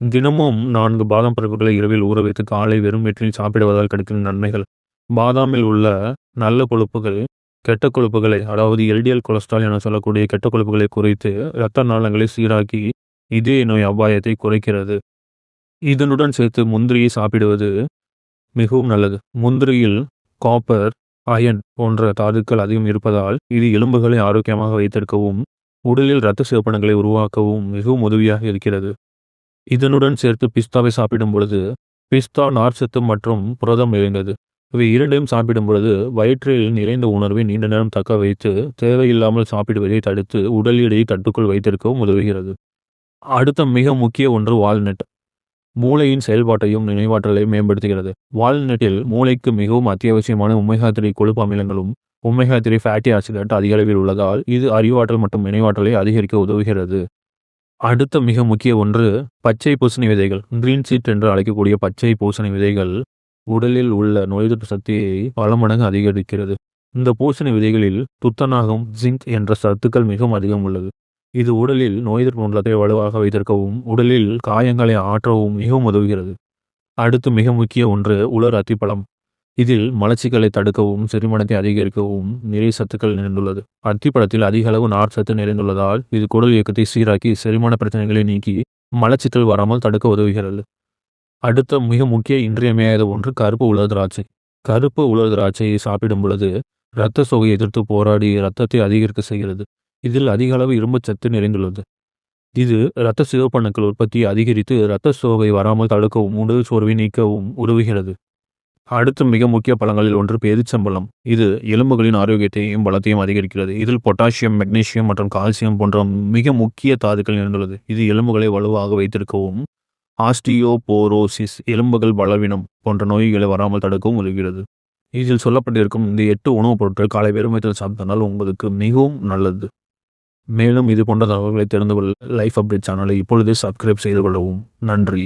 தினமும் நான்கு பாதாம் பருப்புகளை இரவில் ஊற வைத்து காலை வெறும் வயிற்றில் சாப்பிடுவதால் கிடைக்கும் நன்மைகள். பாதாமில் உள்ள நல்ல கொழுப்புகள் கெட்ட கொழுப்புகளை அதாவது எல்டிஎல் கொலஸ்ட்ரால் என சொல்லக்கூடிய கெட்ட கொழுப்புகளை குறைத்து இரத்த நாளங்களை சீராக்கி இதய நோய் அபாயத்தை குறைக்கிறது. இதனுடன் சேர்த்து முந்திரியை சாப்பிடுவது மிகவும் நல்லது. முந்திரியில் காப்பர் அயன் போன்ற தாதுக்கள் அதிகம் இருப்பதால் இது எலும்புகளை ஆரோக்கியமாக வைத்திருக்கவும் உடலில் இரத்த சிவப்பணங்களை உருவாக்கவும் மிகவும் உதவியாக இருக்கிறது. இதனுடன் சேர்த்து பிஸ்தாவை சாப்பிடும் பொழுது பிஸ்தா நார்ச்சத்து மற்றும் புரதம் நிறைந்தது. இவை இரண்டையும் சாப்பிடும் பொழுது வயிற்றில் நிறைந்த உணர்வை நீண்ட நேரம் தக்க வைத்து தேவையில்லாமல் சாப்பிடுவதை தடுத்து உடல் எடையை கட்டுக்குள் வைத்திருக்கவும் உதவுகிறது. அடுத்த மிக முக்கிய ஒன்று வால்நட். மூளையின் செயல்பாட்டையும் நினைவாற்றலையும் மேம்படுத்துகிறது. வால்நட்டில் மூளைக்கு மிகவும் அத்தியாவசியமான ஒமேகா த்ரீ கொழுப்பு அமிலங்களும் ஒமேகா த்ரீ ஃபேட்டி ஆசிட் அதிக அளவில் உள்ளதால் இது அறிவாற்றல் மற்றும் நினைவாற்றலை அதிகரிக்க உதவுகிறது. அடுத்த மிக முக்கிய ஒன்று பச்சை பூசணி விதைகள். கிரீன் சீட் என்று அழைக்கக்கூடிய பச்சை பூசணி விதைகள் உடலில் உள்ள நோய் தொற்று சக்தியை பல மடங்கு அதிகரிக்கிறது. இந்த பூசணி விதைகளில் துத்தநாகம் ஜிங்க் என்ற சத்துக்கள் மிகவும் அதிகம் உள்ளது. இது உடலில் நோய் எதிர்ப்பு மண்டலத்தை வலுவாக வைத்திருக்கவும் உடலில் காயங்களை ஆற்றவும் மிகவும் உதவுகிறது. அடுத்து மிக முக்கிய ஒன்று உலர் அத்திப்பழம். இதில் மலச்சிக்கலை தடுக்கவும் செரிமானத்தை அதிகரிக்கவும் நிறைய சத்துக்கள் நிறைந்துள்ளது. அத்திப்பழத்தில் அதிக அளவு நார் சத்து நிறைந்துள்ளதால் இது குடல் இயக்கத்தை சீராக்கி செரிமான பிரச்சனைகளை நீக்கி மலச்சிக்கல் வராமல் தடுக்க உதவுகிறது. அடுத்த மிக முக்கிய இன்றியமையாத ஒன்று கருப்பு உலர் திராட்சை. கருப்பு உலர் திராட்சையை சாப்பிடும் பொழுது இரத்த சோகையை எதிர்த்து போராடி இரத்தத்தை அதிகரிக்க செய்கிறது. இதில் அதிக அளவு இரும்பு சத்து நிறைந்துள்ளது. இது இரத்த சிவப்பணுக்கள் உற்பத்தியை அதிகரித்து இரத்த சோகை வராமல் தடுக்கவும் உடல் சோர்வை நீக்கவும் உதவுகிறது. அடுத்து மிக முக்கிய பழங்களில் ஒன்று பேரிச்சம்பழம். இது எலும்புகளின் ஆரோக்கியத்தையும் பலத்தையும் அதிகரிக்கிறது. இதில் பொட்டாசியம் மெக்னீசியம் மற்றும் கால்சியம் போன்ற மிக முக்கிய தாதுக்கள் இருந்துள்ளது இது எலும்புகளை வலுவாக வைத்திருக்கவும் ஆஸ்டியோபோரோசிஸ் எலும்புகள் பலவீனம் போன்ற நோய்களை வராமல் தடுக்கவும் உதவுகிறது. இதில் சொல்லப்பட்டிருக்கும் இந்த எட்டு உணவுப் பொருட்கள் காலை வெறுமைத்தில் சாப்பிட்டனால் உங்களுக்கு மிகவும் நல்லது. மேலும் இது போன்ற தகவல்களை தெரிந்து கொள்ள லைஃப் அப்டேட் சேனலை இப்பொழுதே சப்ஸ்கிரைப் செய்து கொள்ளவும். நன்றி.